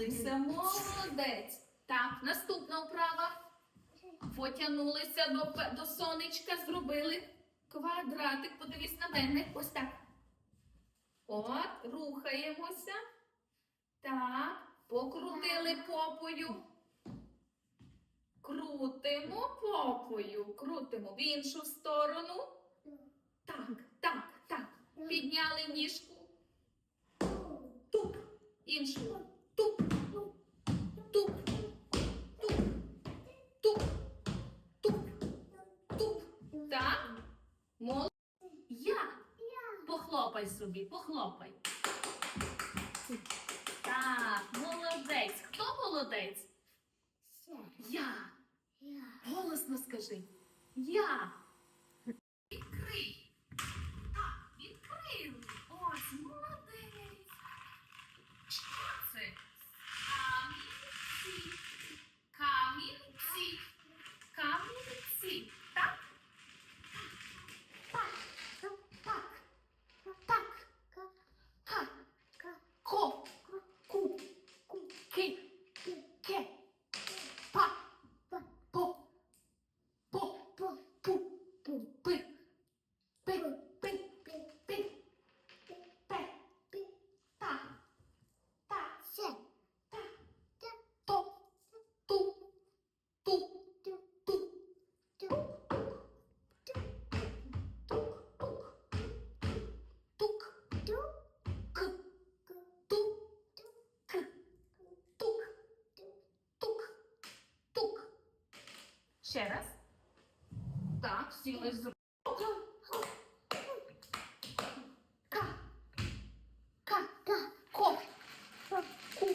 Потягнулися. Молодець. Так, наступна вправа. Потягнулися до, до сонечка, зробили квадратик. Подивись на мене. Ось так. От, рухаємося. Так, покрутили попою. Крутимо попою. Крутимо в іншу сторону. Так, так, так. Підняли ніжку. Туп. Іншу. Похлопай собі, похлопай. Так, молодець. Хто молодець? Я. Голосно скажи. Я. Ще раз. Так, сіли з Ка. Ка. Ко. Ку. Ку.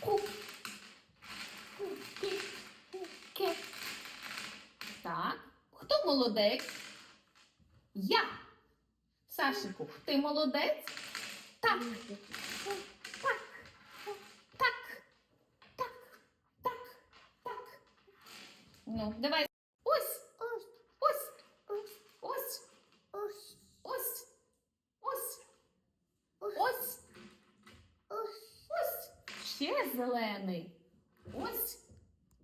Ку. Ке. Так. Хто молодець? Я. Сашику, ти молодець? Так. Так. Так. Так. Ну, давай. Ось. Ось. Ось. Ось. Ось. Ось. Ось. Ось. Ще зелений. Ось.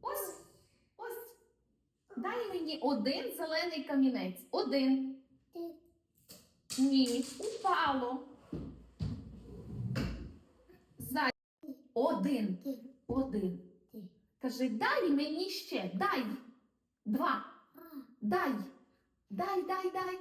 Ось. Ось. Дай мені один зелений камінець. Один. Ні, упало. Один. Один. Кажи, дай мені ще. Дай. Два. Дай. Дай, дай, дай.